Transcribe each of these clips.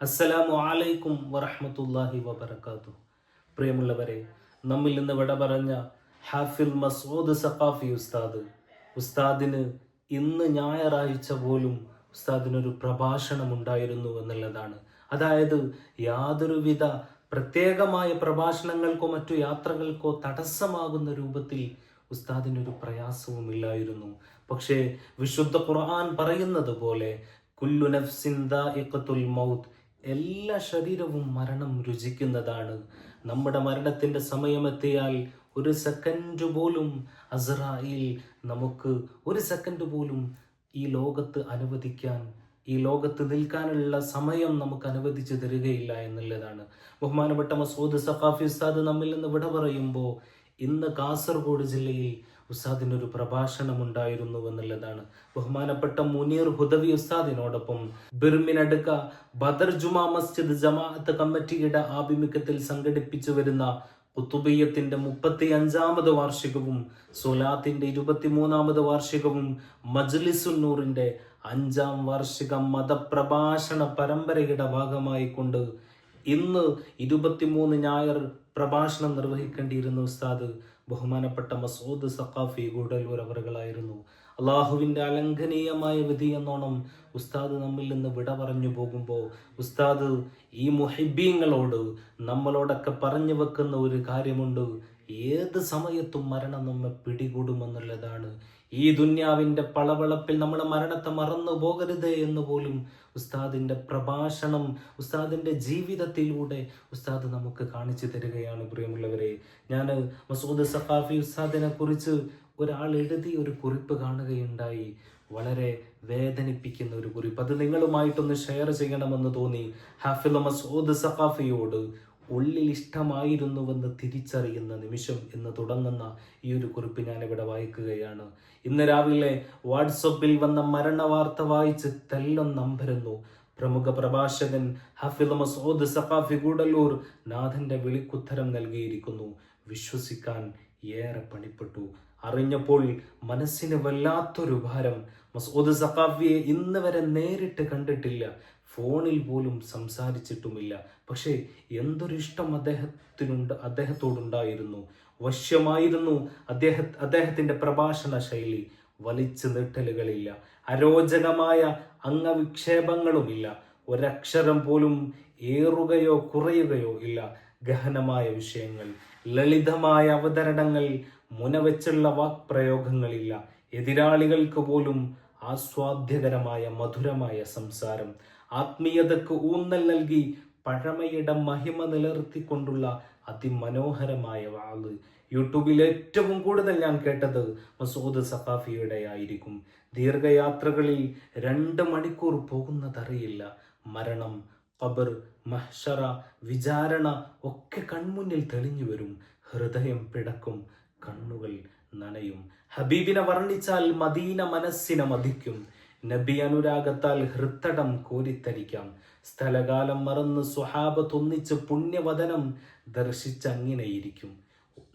അസ്സലാമു അലൈക്കും വറഹമത്തല്ലാഹി വബറകാതു പ്രിയമുള്ളവരെ നമ്മിൽ നിന്ന് വിട പറഞ്ഞ ഹാഫിൽ മസൂദ് സഖാഫി ഉസ്താദ് ഉസ്താദിന് ഇന്ന് ഞായറാഴ്ച പോലും ഉസ്താദിനൊരു പ്രഭാഷണം ഉണ്ടായിരുന്നു എന്നുള്ളതാണ്. അതായത് യാതൊരുവിധ പ്രത്യേകമായ പ്രഭാഷണങ്ങൾക്കോ മറ്റു യാത്രകൾക്കോ തടസ്സമാകുന്ന രൂപത്തിൽ ഉസ്താദിനൊരു പ്രയാസവുമില്ലായിരുന്നു പക്ഷേ വിശുദ്ധ ഖുർആൻ പറയുന്നത് പോലെ കുല്ലു നഫ്സിൻ ദാഇഖത്തുൽ മൗത്ത് എല്ലാ ശരീരവും മരണം രുചിക്കുന്നതാണ്. നമ്മുടെ മരണത്തിന്റെ സമയമെത്തിയാൽ ഒരു സെക്കൻഡ് പോലും അസറായിൽ നമുക്ക് ഒരു സെക്കൻഡ് പോലും ഈ ലോകത്ത് അനുവദിക്കാൻ ഈ ലോകത്ത് നിൽക്കാനുള്ള സമയം നമുക്ക് അനുവദിച്ചു തരികയില്ല എന്നുള്ളതാണ്. ബഹുമാനപ്പെട്ട മസൂദ് സഖാഫി ഉസ്താദ് നമ്മിൽ നിന്ന് വിട പറയുമ്പോൾ ഇന്ന് കാസർഗോഡ് ജില്ലയിൽ ഉസ്താദിനൊരു പ്രഭാഷണം ഉണ്ടായിരുന്നു എന്നുള്ളതാണ് ബഹുമാനപ്പെട്ട മുനീർ ഹുദവി ഉസ്താദിനോടൊപ്പം ബിർമിനടുക്ക ബദർ ജുമാ മസ്ജിദ് ജമാഅത്ത് കമ്മിറ്റിയുടെ ആഭിമുഖ്യത്തിൽ സംഘടിപ്പിച്ചു വരുന്ന കുത്തുബിയത്തിന്റെ മുപ്പത്തി അഞ്ചാമത് വാർഷികവും സൊലാത്തിന്റെ ഇരുപത്തിമൂന്നാമത് വാർഷികവും മജ്ലിസുന്നൂറിന്റെ അഞ്ചാം വാർഷിക മതപ്രഭാഷണ പരമ്പരയുടെ ഭാഗമായി കൊണ്ട് ഇന്ന് ഇരുപത്തിമൂന്ന് ഞായർ പ്രഭാഷണം നിർവഹിക്കേണ്ടിയിരുന്ന ഉസ്താദ് ബഹുമാനപ്പെട്ട മസൂദ് സഖാഫി ഗൂഡലൂർ അവറുകളായിരുന്നു. അള്ളാഹുവിന്റെ അലംഘനീയമായ വിധി എന്നോണം ഉസ്താദ് നമ്മിൽ നിന്ന് വിട പറഞ്ഞു പോകുമ്പോൾ ഉസ്താദ് ഈ മുഹിബീങ്ങളോട് നമ്മളോടൊക്കെ പറഞ്ഞു വെക്കുന്ന ഒരു കാര്യമുണ്ട്. ഏത് സമയത്തും മരണം നമ്മെ പിടികൂടുമെന്നുള്ളതാണ് ഈ ദുന്യാവിന്റെ പളവളപ്പിൽ നമ്മുടെ മരണത്തെ മറന്നു പോകരുത് എന്ന് പോലും ഉസ്താദിന്റെ പ്രഭാഷണം ഉസ്താദിന്റെ ജീവിതത്തിലൂടെ ഉസ്താദ് നമുക്ക് കാണിച്ചു തരികയാണ് പ്രിയമുള്ളവരെ. ഞാൻ മസൂദ് സഖാഫി ഉസ്താദിനെ കുറിച്ച് ഒരാൾ എഴുതി ഒരു കുറിപ്പ് കാണുകയുണ്ടായി. വളരെ വേദനിപ്പിക്കുന്ന ഒരു കുറിപ്പ്. അത് നിങ്ങളുമായിട്ടൊന്ന് ഷെയർ ചെയ്യണമെന്ന് തോന്നി. ഹാഫിൽ മസൂദ് സഖാഫിയോട് ഉള്ളിൽ ഇഷ്ടമായിരുന്നുവെന്ന് തിരിച്ചറിയുന്ന നിമിഷം എന്ന് തുടങ്ങുന്ന ഈ ഒരു കുറിപ്പ് ഞാനിവിടെ വായിക്കുകയാണ്. ഇന്ന് രാവിലെ വാട്സപ്പിൽ വന്ന മരണ വാർത്ത വായിച്ച് തെല്ലം നമ്പരുന്നു. പ്രമുഖ പ്രഭാഷകൻ ഹഫിദ് മസൂദ് സഖാഫി ഗൂഡല്ലൂർ നാഥന്റെ വിളിക്കുത്തരം നൽകിയിരിക്കുന്നു. വിശ്വസിക്കാൻ ഏറെ പണിപ്പെട്ടു. അറിഞ്ഞപ്പോൾ മനസ്സിന് വല്ലാത്തൊരു ഭാരം. മസൂദ് സഖാഫിയെ ഇന്ന് വരെ നേരിട്ട് കണ്ടിട്ടില്ല. ഫോണിൽ പോലും സംസാരിച്ചിട്ടുമില്ല. പക്ഷേ എന്തൊരു ഇഷ്ടം അദ്ദേഹത്തിനുണ്ട് അദ്ദേഹത്തോടുണ്ടായിരുന്നു. വശ്യമായിരുന്നു അദ്ദേഹ അദ്ദേഹത്തിന്റെ പ്രഭാഷണ ശൈലി. വലിച്ചു നീട്ടലുകളില്ല. അരോചകമായ അംഗവിക്ഷേപങ്ങളുമില്ല. ഒരക്ഷരം പോലും ഏറുകയോ കുറയുകയോ ഇല്ല. ഗഹനമായ വിഷയങ്ങൾ. ലളിതമായ അവതരണങ്ങൾ മുനവെച്ചുള്ള വാക്പ്രയോഗങ്ങളില്ല. എതിരാളികൾക്ക് പോലും ആസ്വാദ്യകരമായ മധുരമായ സംസാരം. ആത്മീയതക്ക് ഊന്നൽ നൽകി പഴമയുടെ മഹിമ നിലനിർത്തിക്കൊണ്ടുള്ള അതിമനോഹരമായ വാൾ. യൂട്യൂബിൽ ഏറ്റവും കൂടുതൽ ഞാൻ കേട്ടത് മസൂദ് സഖാഫിയുടെ ആയിരിക്കും. ദീർഘയാത്രകളിൽ രണ്ട് മണിക്കൂർ പോകുന്നതറിയില്ല. മരണം ഖബർ മഹ്ഷറ വിചാരണ ഒക്കെ കൺമുന്നിൽ തെളിഞ്ഞു വരും. ഹൃദയം പിടക്കും കണ്ണുകൾ നനയും. ഹബീബിനെ വർണിച്ചാൽ മദീന മനസ്സിനെ മതിക്കും. നബി അനുരാഗത്താൽ ഹൃത്തടം കോരിത്തരിക്കാം. സ്ഥലകാലം മറന്ന് സ്വഹാബത്തൊന്നിച്ച് പുണ്യവദനം ദർശിച്ചങ്ങിനെയിരിക്കും.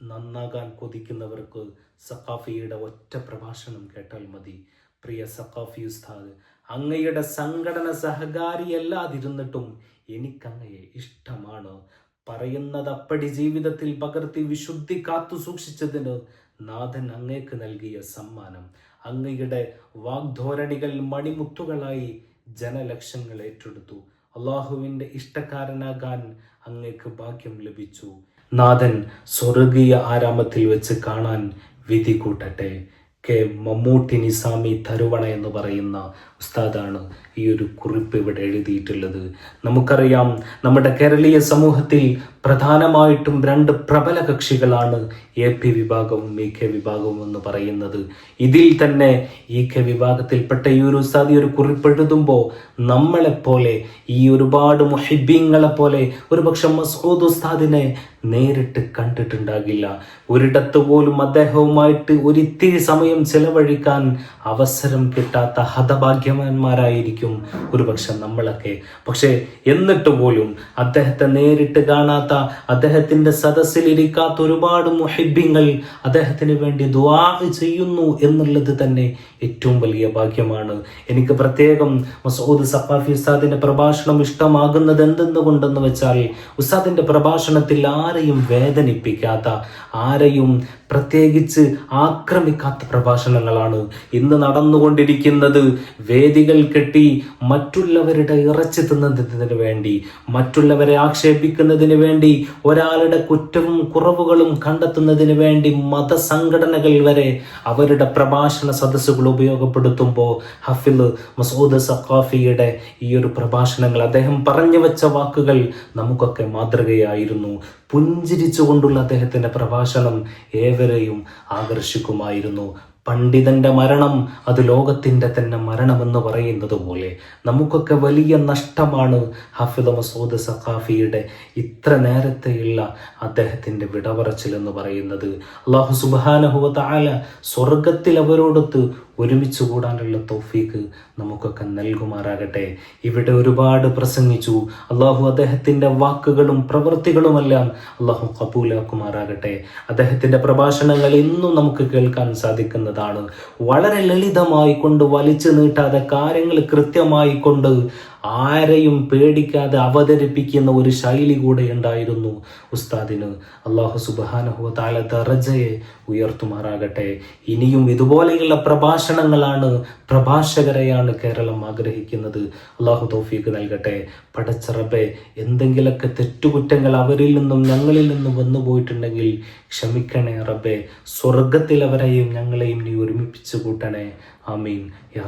നന്നാകാൻ കൊതിക്കുന്നവർക്ക് സഖാഫിയുടെ ഒറ്റ പ്രഭാഷണം കേട്ടാൽ മതി. പ്രിയ സഖാഫി ഉസ്താദ് അങ്ങയുടെ സംഘടന സഹകാരിയല്ലാതിരുന്നിട്ടും എനിക്കങ്ങയെ ഇഷ്ടമാണ്. പറയുന്നത് അപ്പടി ജീവിതത്തിൽ പകർത്തി വിശുദ്ധി കാത്തു സൂക്ഷിച്ചതിന് നാഥൻ അങ്ങേക്ക് നൽകിയ സമ്മാനം. അങ്ങയുടെ വാഗ്ധോരണികൾ മണിമുത്തുകളായി ജനലക്ഷങ്ങൾ ഏറ്റെടുത്തു. അള്ളാഹുവിന്റെ ഇഷ്ടക്കാരനാകാൻ അങ്ങേക്ക് ഭാഗ്യം ലഭിച്ചു. നാഥൻ സ്വർഗീയ ആരാമത്തിൽ വെച്ച് കാണാൻ വിധി കൂട്ടട്ടെ. കെ മമ്മൂട്ടി നിസാമി തരുവണ എന്ന് പറയുന്ന ഉസ്താദാണ് ഈ ഒരു കുറിപ്പ് ഇവിടെ എഴുതിയിട്ടുള്ളത്. നമുക്കറിയാം നമ്മുടെ കേരളീയ സമൂഹത്തിൽ പ്രധാനമായിട്ടും രണ്ട് പ്രബല കക്ഷികളാണ് എ പി വിഭാഗവും ഇ കെ വിഭാഗവും എന്ന് പറയുന്നത്. ഇതിൽ തന്നെ ഇ കെ വിഭാഗത്തിൽപ്പെട്ട ഈ ഒരു ഉസ്താദ് ഒരു കുറിപ്പ് എഴുതുമ്പോൾ നമ്മളെപ്പോലെ ഈ ഒരുപാട് മുഹിബീങ്ങളെ പോലെ ഒരുപക്ഷെ മസൂദ് ഉസ്താദിനെ നേരിട്ട് കണ്ടിട്ടുണ്ടാകില്ല. ഒരിടത്ത് പോലും അദ്ദേഹവുമായിട്ട് ഒരിത്തിരി സമയം ചെലവഴിക്കാൻ അവസരം കിട്ടാത്ത ഹതഭാഗ്യവാന്മാരായിരിക്കും ഒരുപക്ഷെ നമ്മളൊക്കെ. പക്ഷേ എന്നിട്ട് പോലും അദ്ദേഹത്തെ നേരിട്ട് കാണാത്ത അദ്ദേഹത്തിന്റെ സദസ്സിൽ ഇരിക്കാത്ത ഒരുപാട് മുഹിബിങ്ങൾ അദ്ദേഹത്തിന് വേണ്ടി ദുആ ചെയ്യുന്നു എന്നുള്ളത് തന്നെ ഏറ്റവും വലിയ ഭാഗ്യമാണ്. എനിക്ക് പ്രത്യേകം മസൂദ് സപ്പാഫി ഉസ്താദിന്റെ പ്രഭാഷണം ഇഷ്ടമാകുന്നത് എന്തെന്നുകൊണ്ടെന്ന് വെച്ചാൽ ഉസ്താദിന്റെ പ്രഭാഷണത്തിൽ ആരെയും വേദനിപ്പിക്കാത്ത ആരെയും പ്രത്യേകിച്ച് ആക്രമിക്കാത്ത പ്രഭാഷണങ്ങളാണ് ഇന്ന് നടന്നുകൊണ്ടിരിക്കുന്നത്. വേദികൾ കെട്ടി മറ്റുള്ളവരുടെ ഇറച്ചി തിന്നതിന് വേണ്ടി മറ്റുള്ളവരെ ആക്ഷേപിക്കുന്നതിന് വേണ്ടി ഒരാളുടെ കുറ്റവും കുറവുകളും കണ്ടെത്തുന്നതിന് വേണ്ടി മതസംഘടനകൾ വരെ അവരുടെ പ്രഭാഷണ സദസ്സുകൾ ഉപയോഗപ്പെടുത്തുമ്പോൾ ഹഫിൽ മസൂദ് സഖാഫിയുടെ ഈ ഒരു പ്രഭാഷണങ്ങൾ അദ്ദേഹം പറഞ്ഞു വെച്ച വാക്കുകൾ നമുക്കൊക്കെ മാതൃകയായിരുന്നു. പുഞ്ചിരിച്ചുകൊണ്ടുള്ള അദ്ദേഹത്തിന്റെ പ്രഭാഷണം ഏവരെയും ആകർഷിക്കുമായിരുന്നു. പണ്ഡിതന്റെ മരണം അത് ലോകത്തിന്റെ തന്നെ മരണമെന്ന് പറയുന്നത് പോലെ നമുക്കൊക്കെ വലിയ നഷ്ടമാണ് ഹഫിദ മസൂദ് സഖാഫിയുടെ ഇത്ര നേരത്തെയുള്ള അദ്ദേഹത്തിന്റെ വിടപറച്ചിൽ എന്ന് പറയുന്നത്. അള്ളാഹു സുബാനഹുവ താല സ്വർഗത്തിൽ അവരോടൊത്ത് ഒരുമിച്ച് കൂടാനുള്ള തോഫീക്ക് നമുക്കൊക്കെ നൽകുമാറാകട്ടെ. ഇവിടെ ഒരുപാട് പ്രസംഗിച്ചു. അള്ളാഹു അദ്ദേഹത്തിന്റെ വാക്കുകളും പ്രവൃത്തികളുമെല്ലാം അള്ളാഹു കബൂലാക്കുമാറാകട്ടെ അദ്ദേഹത്തിന്റെ പ്രഭാഷണങ്ങൾ ഇന്നും നമുക്ക് കേൾക്കാൻ സാധിക്കുന്നതാണ് വളരെ ലളിതമായി കൊണ്ട് വലിച്ചു നീട്ടാതെ കാര്യങ്ങൾ കൃത്യമായി കൊണ്ട് ആരെയും പേടിക്കാതെ അവതരിപ്പിക്കുന്ന ഒരു ശൈലി കൂടെ ഉണ്ടായിരുന്നു ഉസ്താദിന്. അള്ളാഹു സുബാനഹു താല ദറജയെ ഉയർത്തുമാറാകട്ടെ. ഇനിയും ഇതുപോലെയുള്ള പ്രഭാഷണങ്ങളാണ് പ്രഭാഷകരെയാണ് കേരളം ആഗ്രഹിക്കുന്നത്. അള്ളാഹു തൗഫീക്ക് നൽകട്ടെ. പടച്ചറബെ എന്തെങ്കിലുമൊക്കെ തെറ്റുകുറ്റങ്ങൾ അവരിൽ നിന്നും ഞങ്ങളിൽ നിന്നും വന്നു പോയിട്ടുണ്ടെങ്കിൽ ക്ഷമിക്കണേ റബ്ബെ. സ്വർഗത്തിൽ അവരെയും ഞങ്ങളെയും നീ ഒരുമിപ്പിച്ചു കൂട്ടണേ ആമീൻ. യാ